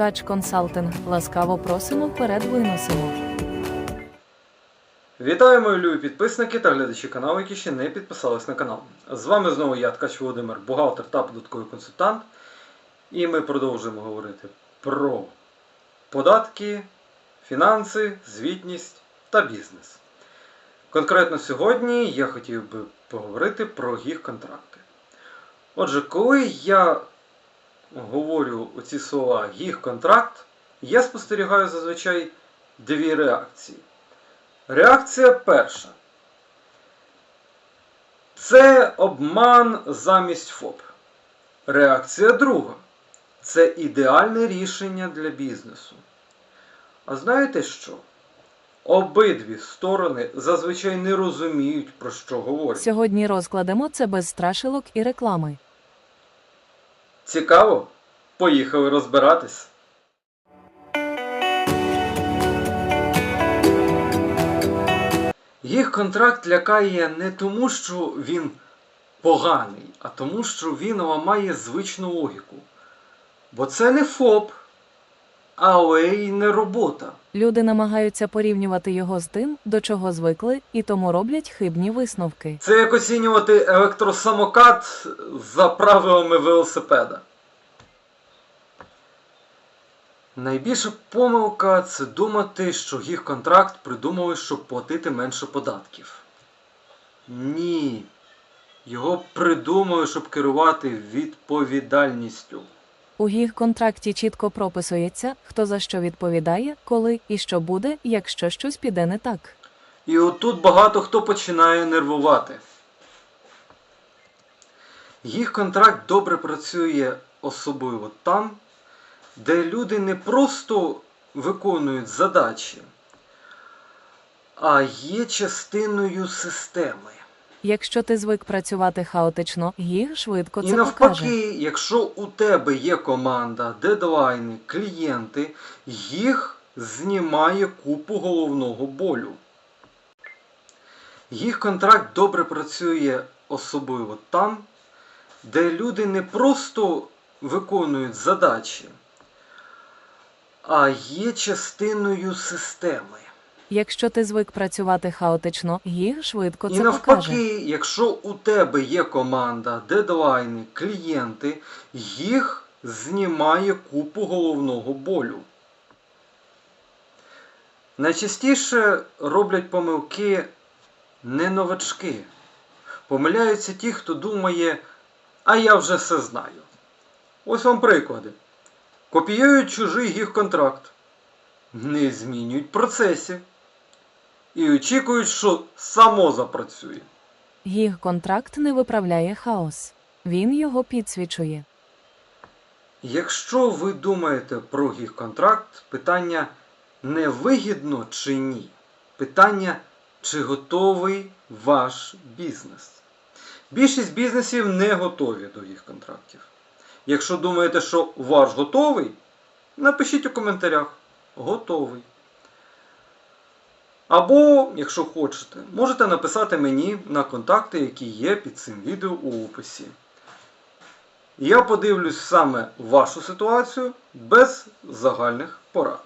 Ткач консалтинг. Ласкаво просимо вперед виносимо. Вітаю, мої любі підписники та глядачі каналу, які ще не підписались на канал. З вами знову я, Ткач Володимир, бухгалтер та податковий консультант. І ми продовжуємо говорити про податки, фінанси, звітність та бізнес. Конкретно сьогодні я хотів би поговорити про їх контракти. Отже, коли я говорю оці слова їх контракт, я спостерігаю зазвичай дві реакції. Реакція перша. Це обман замість ФОП. Реакція друга. Це ідеальне рішення для бізнесу. А знаєте що? Обидві сторони зазвичай не розуміють, про що говорять. Сьогодні розкладемо це без страшилок і реклами. Цікаво? Поїхали розбиратись. Їх контракт лякає не тому, що він поганий, а тому, що він ламає звичну логіку. Бо це не ФОП, але й не робота. Люди намагаються порівнювати його з тим, до чого звикли, і тому роблять хибні висновки. Це як оцінювати електросамокат за правилами велосипеда. Найбільша помилка це думати, що їх контракт придумали, щоб платити менше податків. Ні. Його придумали, щоб керувати відповідальністю. У їх контракті чітко прописується, хто за що відповідає, коли і що буде, якщо щось піде не так. І отут багато хто починає нервувати. Їх контракт добре працює особливо там, де люди не просто виконують задачі, а є частиною системи. Якщо ти звик працювати хаотично, їх швидко І навпаки, покаже. якщо у тебе є команда, дедлайни, клієнти, їх знімає купу головного болю. Їх контракт добре працює особливо там, де люди не просто виконують задачі, а є частиною системи. Якщо ти звик працювати хаотично, їх швидко це І навпаки, покаже. якщо у тебе є команда, дедлайни, клієнти, їх знімає купу головного болю. Найчастіше роблять помилки не новачки. Помиляються ті, хто думає, а я вже все знаю. Ось вам приклади. Копіюють чужий їх контракт, не змінюють процесів і очікують, що само запрацює. Їх контракт не виправляє хаос. Він його підсвічує. Якщо ви думаєте про їх контракт, питання не вигідно чи ні. Питання, чи готовий ваш бізнес. Більшість бізнесів не готові до їх контрактів. Якщо думаєте, що ваш готовий, напишіть у коментарях. Готовий. Або, якщо хочете, можете написати мені на контакти, які є під цим відео у описі. Я подивлюсь саме вашу ситуацію без загальних порад.